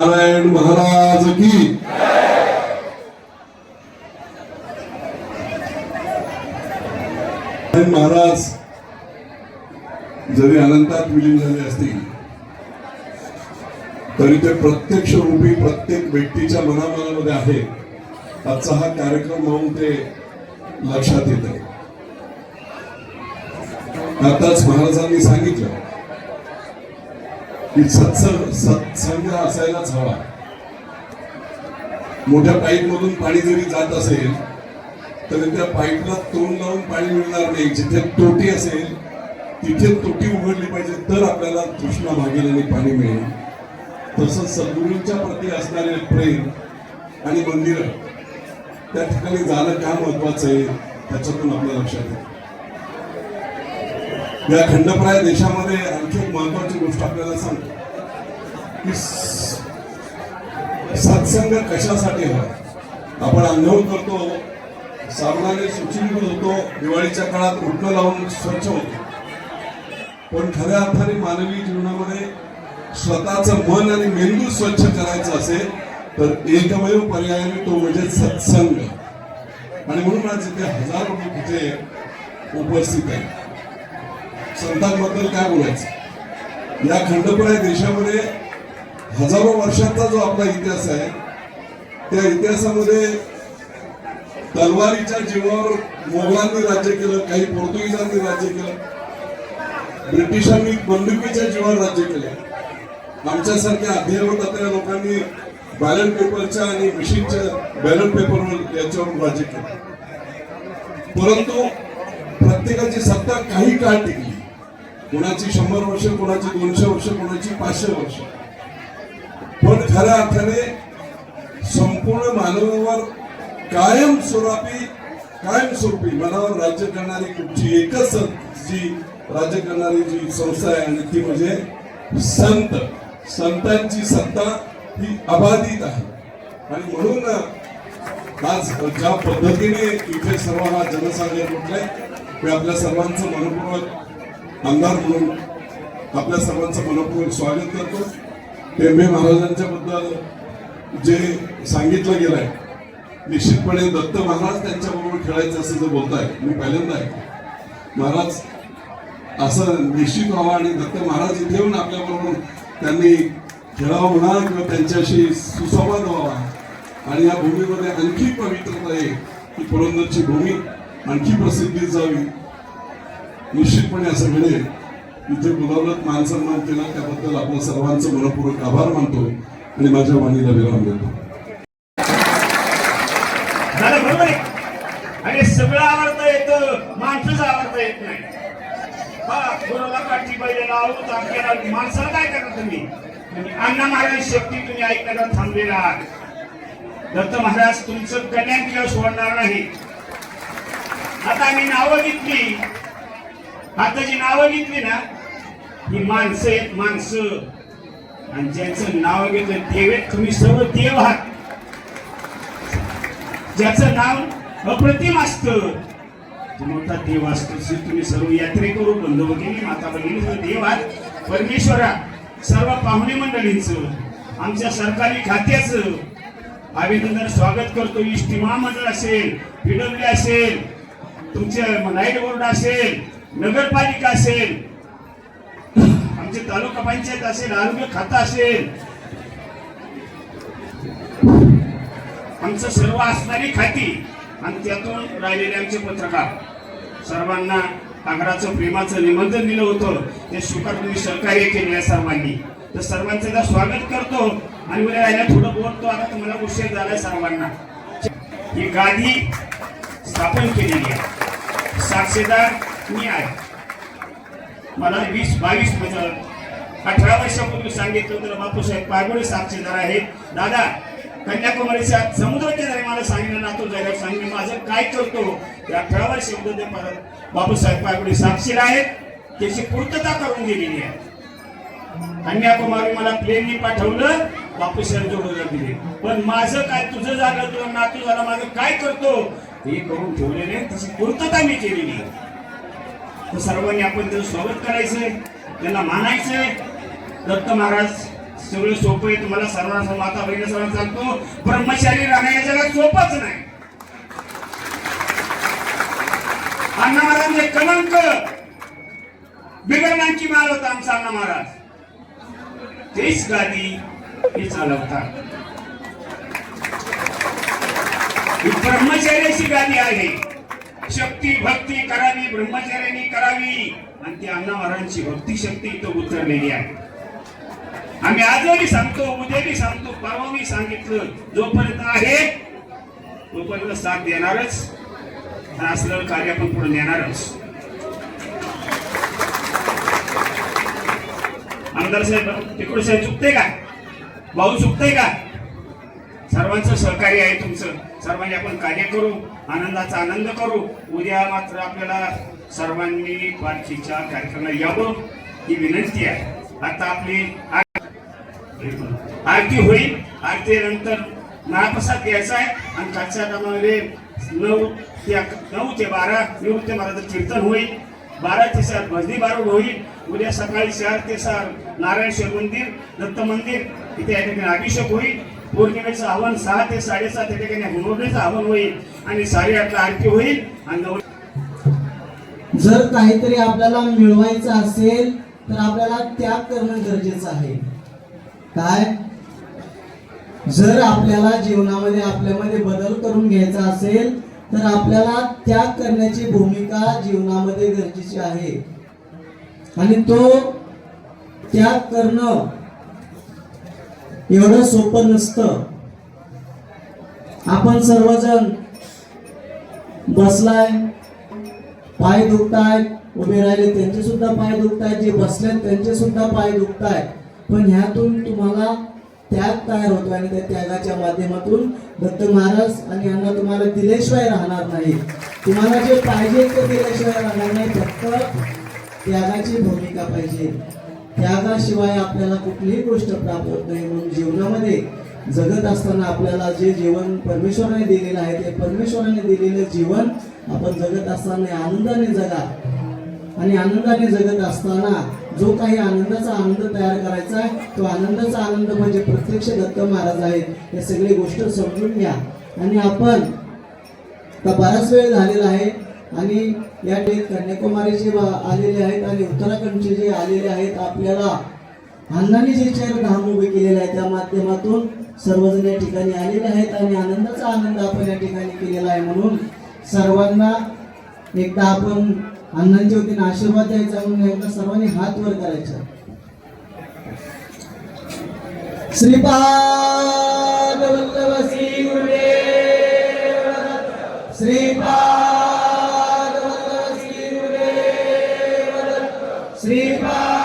नारायण महाराज की महाराज जरी अनंतात विलीन झाले असतील तरी ते प्रत्यक्ष रूपी प्रत्येक व्यक्तीच्या मनामनामध्ये आहे. आजचा हा कार्यक्रम म्हणून ते लक्षात येत. आहे आताच महाराजांनी सांगितलं की सत्संग सत्संग असायलाच हवा. मोठ्या पाईप मधून पाणी जरी जात असेल तर त्या पाईपला तोंड लावून पाणी मिळणार नाही. जिथे तोटी असेल तिथे तोटी उघडली पाहिजे तर आपल्याला तृष्णा मागेल आणि पाणी मिळेल. तसंच सद्गुरूंच्या प्रती असणारे प्रेम आणि मंदिर त्या ठिकाणी जाणं का महत्वाचं आहे त्याच्यातून आपल्या लक्षात येतं या खंडप्राय देशामध्ये आणखी एक महत्वाची गोष्ट आपल्याला सांगतो. की सत्संग कशासाठी हवा आपण आंघोळ करतो साबणाने सुचिंत होतो दिवाळीच्या काळात उठणं लावून स्वच्छ होतो. पण खऱ्या अर्थाने मानवी जीवनामध्ये स्वतःचं मन आणि मेंदू स्वच्छ करायचं असेल तर एकमेव पर्यायाने तो म्हणजे सत्संग. आणि म्हणून आज इथे हजारो लोक इथे उपस्थित आहेत. संतांबद्दल काय बोलायचं? या खंडप्राय देशामध्ये हजारो वर्षांचा जो आपला इतिहास आहे त्या इतिहासामध्ये तलवारीच्या जीवावर मोगलांनी राज्य केलं काही पोर्तुगीजांनी राज्य केलं ब्रिटिशांनी बंदुकीच्या जीवावर राज्य केलं. आमच्यासारख्या अध्ययवत असलेल्या लोकांनी बॅलेट पेपरच्या आणि मशीनच्या बॅलेट पेपरवर याच्यावर राज्य केलं. परंतु प्रत्येकाची सत्ता काही काळ टिकली. कोणाची शंभर वर्ष कोणाची दोनशे वर्ष कोणाची पाचशे वर्ष. पण खऱ्या अर्थाने संपूर्ण मानवावर कायम स्वरूपी कायम स्वरूपी मनावर राज्य करणारी कुठची एकच जी राज्य करणारी जी संस्था आहे आणि ती म्हणजे संत. संतांची सत्ता ही अबाधित आहे. आणि म्हणून आज ज्या पद्धतीने इथे सर्व हा जनसागर म्हटलाय मी आपल्या सर्वांचं मनपूर्वक आमदार म्हणून आपल्या सर्वांचं मनपूर्वक स्वागत करतो. टेंबे महाराजांच्या बद्दल जे सांगितलं गेलंय निश्चितपणे दत्त महाराज त्यांच्याबरोबर खेळायचं असं जे बोलताय मी पहिल्यांदा आहे महाराज असं निश्चित व्हावा आणि दत्त महाराज इथे येऊन आपल्याबरोबर त्यांनी खेळावं म्हणा किंवा त्यांच्याशी सुसंवाद व्हावा. आणि या भूमीमध्ये आणखी पवित्रता आहे की पुरंदरची भूमी आणखी प्रसिद्धी जावी. निश्चितपणे असं घडेल इथे गुलाबरत मान सन्मान केला त्याबद्दल आपल्या सर्वांचं मनपूर्वक आभार मानतो आणि माझ्या वाणीला विराम देतो. झालं बरोबर आणि सगळं आवडता येत माणसंच आवडता येत नाही. हा गुरुला काठी पाहिजे लावून आपल्याला माणसाला काय करणार तुम्ही? अण्णा महाराज शेवटी तुम्ही ऐकायला थांबलेला आहात. दत्त महाराज तुमचं कल्याण केलं सोडणार नाही. आता आम्ही नावं घेतली. आता जी नावं घेतली ना ही माणसं आहेत माणसं. आणि ज्याचं नाव घेतलं देवेत आहेत, तुम्ही सर्व देव आहात. ज्याचं नाव अप्रतिम असतं मोठा देव असतो. तुम्ही सर्व यात्रे करू बंधू भगिनी माता भगिनी सर्व देव आहात. परमेश्वरा सर्व पाहुणे मंडळींचं आमच्या सरकारी खात्याचं अभिनंदन स्वागत करतो. इष्टी महामंडळ असेल पीडब्ल्यू असेल तुमच्या नाईट बोर्ड असेल नगरपालिका असेल आमचे तालुका पंचायत असेल आरोग्य खातं असेल आमचं सर्व असणारी खाती आणि त्यातून राहिलेले आमचे पत्रकार. सर्वांना आग्राचं प्रेमाचं निमंत्रण दिलं होतं. ते स्वीकार तुम्ही सहकार्य केले या सर्वांनी. तर सर्वांचं स्वागत करतो आणि उद्या राहिल्या थोडं बोलतो. आता तुम्हाला उशीर झालाय सर्वांना. ही गादी स्थापन केलेली आहे. साक्षीदार मी आहे. मला वीस बावीस हजार अठरा वर्षापूर्वी सांगितलं तर बापूसाहेब पागोळे साक्षीदार आहेत दादा कन्याकुमारीच्या समुद्र किनारी मला सांगितलं नातू जायला सांगितलं माझं काय करतो? अठरा वर्षामध्ये परत बापूसाहेब पागोळे साक्षीदार आहेत. त्याची पूर्तता करून दिलेली आहे. कन्याकुमारी मला प्लेननी पाठवलं बापूसाहेब जोडून दिले. पण माझं काय तुझं झालं तुझं नातू झालं माझं काय करतो? हे करून ठेवलेले त्याची पूर्तता मी केलेली आहे. तर सर्वांनी आपण त्याचं स्वागत करायचंय त्यांना मानायचंय. दत्त महाराज सगळं सोपं आहे तुम्हाला सर्वांना माता बहिणी सर्वांना सांगतो ब्रह्मचारी राहणं या जगात सोपंच नाही. अण्णा महाराज कलंक. बिघडण्याची माल होता आमचा अण्णा महाराज. तेच गादी हे चालवतात. ही ब्रह्मचर्याची गादी आहे. शक्ती भक्ती करावी ब्रह्मचर्याने करावी. आणि ती अण्णा महाराजांची भक्ती शक्ती इथं उतरलेली आहे. आम्ही आजही सांगतो उद्याही सांगतो परवाही सांगितलं. जोपर्यंत आहे तोपर्यंत साथ देणारच. असलं असलेलं कार्य आपण पुढे नेणारच. आमदार साहेब तिकडे साहेब चुकते का? भाऊ चुकते का? सर्वांचं सहकार्य आहे तुमचं. सर्वांनी आपण कार्य करू आनंदाचा आनंद करू. उद्या मात्र आपल्याला सर्वांनी पालखीच्या कार्यक्रमाला यावं ही विनंती आहे. आता आपली आरती होईल. आरतीनंतर महाप्रसाद घ्यायचा आहे आणि कालच्या टायमामध्ये नऊ ते नऊ ते बारा निवृत्त महाराज कीर्तन होईल. बारा ते सात भजनी बारूड होईल. उद्या सकाळी चार ते सात नारायणेश्वर मंदिर दत्त मंदिर इथे या ठिकाणी अभिषेक होईल. पौर्णिमेचं आव्हान सहा ते साडेसात या ठिकाणी हुनोडीचं आव्हान होईल आणि साडेआठला आरती होईल. आणि जर काहीतरी आपल्याला मिळवायचं असेल तर आपल्याला त्याग करणं गरजेचं आहे. काय? जर आपल्याला जीवनामध्ये आपल्यामध्ये बदल करून घ्यायचा असेल तर आपल्याला त्याग करण्याची भूमिका जीवनामध्ये गरजेची आहे. आणि तो त्याग करणं एवढं सोपं नसतं. आपण सर्वजण बसलाय पाय दुखतायत उभे राहिले त्यांचे सुद्धा पाय दुखतायत जे बसलेत त्यांचे सुद्धा पाय दुखतायत. पण ह्यातून तुम्हाला त्याग तयार होतो आणि त्या त्यागाच्या माध्यमातून दत्त महाराज आणि यांना तुम्हाला दिल्याशिवाय राहणार नाही. तुम्हाला जे पाहिजे ते दिल्याशिवाय राहणार नाही फक्त त्यागाची भूमिका पाहिजे. त्यागाशिवाय आपल्याला कुठलीही गोष्ट प्राप्त होत नाही. म्हणून जीवनामध्ये जगत असताना आपल्याला जे जीवन परमेश्वराने दिलेलं आहे ते परमेश्वराने दिलेलं जीवन आपण जगत असताना आनंदाने जगा. आणि आनंदाने जगत असताना जो काही आनंदाचा आनंद तयार करायचा आहे तो आनंदाचा आनंद म्हणजे प्रत्यक्ष दत्त महाराज आहेत. हे सगळी गोष्ट समजून घ्या. आणि आपण बराच वेळ झालेला आहे. आणि या ठिकाणी कन्याकुमारी जे आलेले आहेत आणि उत्तराखंडचे जे आलेले आहेत आपल्याला आनंदाने जे चार धाम उभे केलेले आहेत त्या माध्यमातून सर्वजण या ठिकाणी आलेले आहेत आणि आनंदाचा आनंद आपण या ठिकाणी केलेला आहे म्हणून सर्वांना एकदा आपण अण्णांच्या वतीने आशीर्वाद द्यायचा म्हणून एकदा सर्वांनी हात वर करायचा. श्रीपाद! শ্রীপা